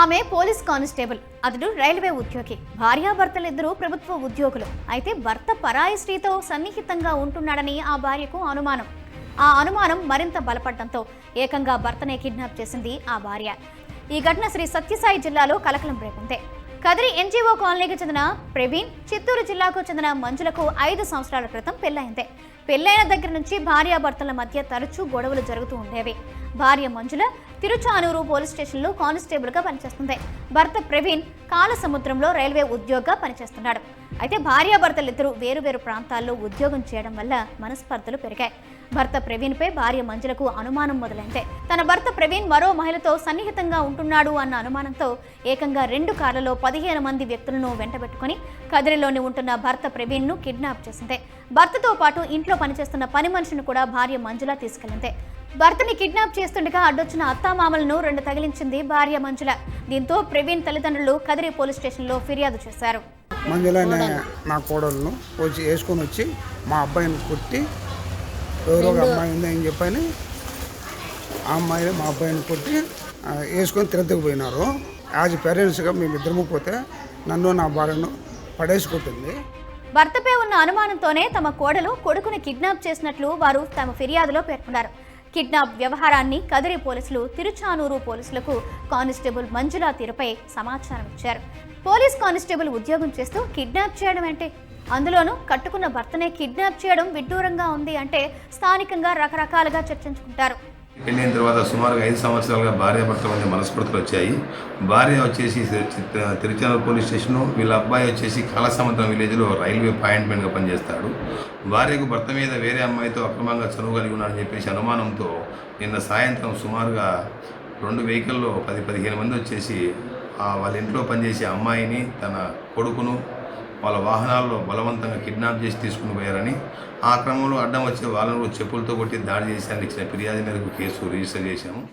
ఆమె police constable అతడు railway ఉద్యోగి. భార్యాభర్తలిద్దరూ ప్రభుత్వ ఉద్యోగులు. అయితే భర్త పరాయి స్త్రీతో సన్నిహితంగా ఉంటున్నాడని ఆ భార్యకు అనుమానం. ఆ అనుమానం మరింత బలపడడంతో ఏకంగా భర్తనే కిడ్నాప్ చేసింది ఆ భార్య. ఈ ఘటన శ్రీ సత్యసాయి జిల్లాలో కలకలం రేపింది. కదిరి ఎన్జీఓ కాలనీకి చెందిన ప్రవీణ్ చిత్తూరు జిల్లాకు చెందిన మంజులకు ఐదు సంవత్సరాల క్రితం పెళ్ళైంది పెళ్ళైన దగ్గర నుంచి భార్యాభర్తల మధ్య తరచూ గొడవలు జరుగుతూ ఉండేవి. భార్య మంజుల తిరుచానూరు పోలీస్ స్టేషన్లో కానిస్టేబుల్గా పనిచేస్తుంది. భర్త ప్రవీణ్ కాలసముద్రంలో రైల్వే ఉద్యోగంగా పనిచేస్తున్నాడు. అయితే భార్యాభర్తలిద్దరూ వేరువేరు ప్రాంతాల్లో ఉద్యోగం చేయడం వల్ల మనస్పర్ధలు పెరిగాయి. భర్త ప్రవీణ్పై భార్య మంజులకు అనుమానం మొదలైంది. తన భర్త ప్రవీణ్ మరో మహిళతో సన్నిహితంగా ఉంటున్నాడు అన్న అనుమానంతో ఏకంగా రెండు కార్లలో పదిహేను మంది వ్యక్తులను వెంటబెట్టుకుని కదిరిలోని ఉంటున్న భర్త ప్రవీణ్ను కిడ్నాప్ చేసింది. భర్తతో పాటు ఇంట్లో పనిచేస్తున్న పని మనిషిని కూడా భార్య మంజుల తీసుకెళ్ళింది. భర్తని కిడ్నాప్ చేస్తుండగా అడ్డొచ్చిన అత్తామామలను రెండు తగిలించింది భార్య మంజుల. దీంతో ప్రవీణ్ తల్లిదండ్రులు కదిరి పోలీస్ స్టేషన్లో ఫిర్యాదు చేశారు. మంజుల నా కోడలను వచ్చి వేసుకొని వచ్చి మా అబ్బాయిని కొట్టి ఎవరో అమ్మాయి ఉందని చెప్పని ఆ అమ్మాయిని మా అబ్బాయిని కొట్టి వేసుకొని తిరగకు పోయినారు. యాజ్ పేరెంట్స్గా మేము ఇద్దరము పోతే నన్ను నా భార్యను పడేసి కొట్టింది. భర్తపై ఉన్న అనుమానంతోనే తమ కోడలు కొడుకుని కిడ్నాప్ చేసినట్లు వారు తమ ఫిర్యాదులో పేర్కొన్నారు. కిడ్నాప్ వ్యవహారాన్ని కదిరి పోలీసులు తిరుచానూరు పోలీసులకు కానిస్టేబుల్ మంజులా తీరుపై సమాచారం ఇచ్చారు. పోలీస్ కానిస్టేబుల్ ఉద్యోగం చేస్తూ కిడ్నాప్ చేయడం అంటే అందులోనూ కట్టుకున్న భర్తనే కిడ్నాప్ చేయడం విడ్డూరంగా ఉంది అంటే స్థానికంగా రకరకాలుగా చర్చించుకుంటారు. పెళ్ళైన తర్వాత సుమారుగా ఐదు సంవత్సరాలుగా భార్యాభర్తల మధ్య మనస్ఫూర్తులు వచ్చాయి. భార్య వచ్చేసి తిరుచానూరు పోలీస్ స్టేషను వీళ్ళ అబ్బాయి వచ్చేసి కాలసముద్రం విలేజ్లో రైల్వే పాయింట్మెంట్గా పనిచేస్తాడు. భార్యకు భర్త మీద వేరే అమ్మాయితో అక్రమంగా చనువు కలిగి ఉన్నాడని చెప్పేసి అనుమానంతో నిన్న సాయంత్రం సుమారుగా రెండు వెహికల్లో పది పదిహేను మంది వచ్చేసి వాళ్ళ ఇంట్లో పనిచేసే అమ్మాయిని తన కొడుకును వాళ్ళ వాహనాల్లో బలవంతంగా కిడ్నాప్ చేసి తీసుకుని పోయారని ఆ క్రమంలో అడ్డం వచ్చే వాళ్ళను చెప్పులతో కొట్టి దాడి చేశారని ఇచ్చిన ఫిర్యాదు మేరకు కేసు రిజిస్టర్ చేశాము.